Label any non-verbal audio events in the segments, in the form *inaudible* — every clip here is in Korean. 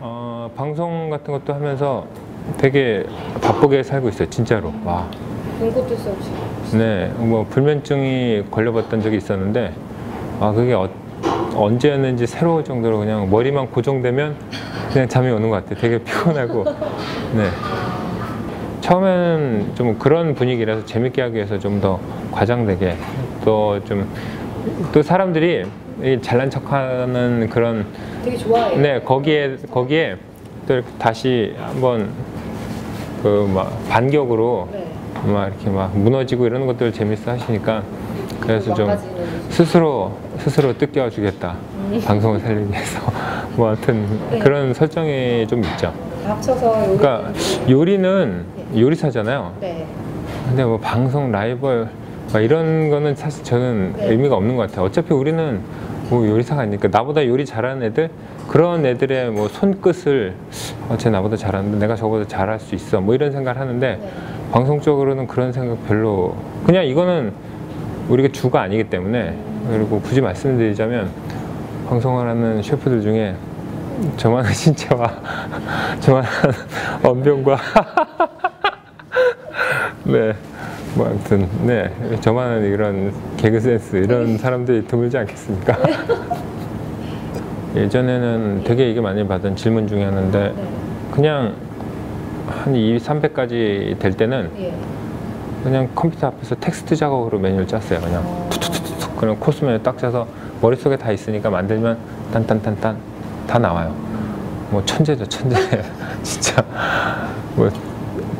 어, 방송 같은 것도 하면서 되게 바쁘게 살고 있어요. 진짜로. 와. 새 없이. 네, 뭐 불면증이 걸려봤던 적이 있었는데 아 그게 어, 언제였는지 새로울 정도로 그냥 머리만 고정되면 그냥 잠이 오는 것 같아요. 되게 *laughs* 피곤하고 네. 처음에는 좀 그런 분위기라서 재밌게 하기 위해서 좀 더 과장되게 또 좀또 사람들이 이 잘난 척하는 그런 되게 좋아해요. 네 거기에 거기에 또 다시 한번 그 막 반격으로 네. 막 이렇게 막 무너지고 이러는 것들 재밌어 하시니까 그래서 좀 스스로 스스로 뜯겨 주겠다 방송을 살리기 위해서 *laughs* 뭐 하여튼 네. 그런 설정이 좀 있죠. 다 합쳐서 요리. 그러니까 요리는 요리사잖아요. 네. 근데 뭐 방송 라이벌 막 이런 거는 사실 저는 네. 의미가 없는 것 같아요. 어차피 우리는 뭐 요리사가 아니니까 나보다 요리 잘하는 애들 그런 애들의 뭐 손끝을 어, 쟤 나보다 잘하는데 내가 저보다 잘할 수 있어 뭐 이런 생각을 하는데 네. 방송적으로는 그런 생각 별로 그냥 이거는 우리가 주가 아니기 때문에 그리고 굳이 말씀드리자면 방송을 하는 셰프들 중에 저만한 *laughs* 신체와 저만한 언변과 *laughs* 네. 뭐 아무튼 네 저만한 이런 개그 센스 이런 사람들이 드물지 않겠습니까? *laughs* 예전에는 되게 이게 많이 받은 질문 중에 하나인데 네. 그냥 한 2, 300까지 될 때는 예. 그냥 컴퓨터 앞에서 텍스트 작업으로 메뉴를 짰어요. 그냥 어. 툭툭툭툭 그냥 코스 메뉴 딱 짜서 머릿속에 다 있으니까 만들면 딴딴딴딴 다 나와요. 뭐 천재죠 천재. *laughs* 진짜 뭐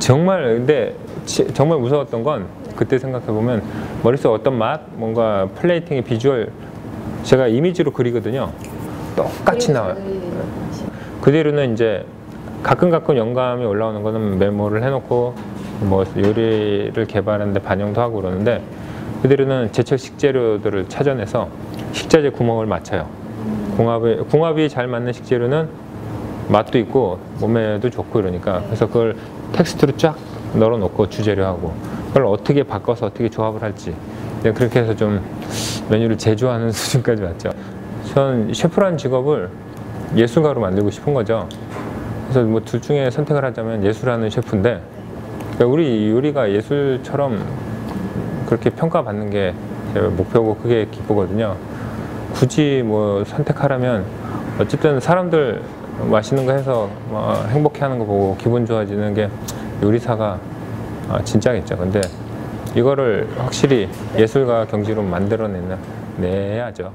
정말 근데 지- 정말 무서웠던 건 그때 생각해 보면 머릿속 어떤 맛 뭔가 플레이팅의 비주얼 제가 이미지로 그리거든요. 똑같이 나와요. 그대로는 이제 가끔 가끔 영감이 올라오는 거는 메모를 해놓고 뭐 요리를 개발하는데 반영도 하고 그러는데 그대로는 제철 식재료들을 찾아내서 식자재 구멍을 맞춰요. 궁합이 궁합이 잘 맞는 식재료는 맛도 있고 몸에도 좋고 이러니까 그래서 그걸 텍스트로 쫙 널어놓고 주재료 하고 그걸 어떻게 바꿔서 어떻게 조합을 할지 그냥 그렇게 해서 좀 메뉴를 제조하는 *laughs* 수준까지 왔죠. 전 셰프라는 직업을 예술가로 만들고 싶은 거죠. 그래서 뭐 둘 중에 선택을 하자면 예술하는 셰프인데 그러니까 우리 요리가 예술처럼 그렇게 평가받는 게제 목표고 그게 기쁘거든요. 굳이 뭐 선택하라면 어쨌든 사람들 맛있는 거 해서 뭐 행복해하는 거 보고 기분 좋아지는 게 요리사가 아, 진짜겠죠. 근데 이거를 확실히 예술가 경지로 만들어내는 내야죠.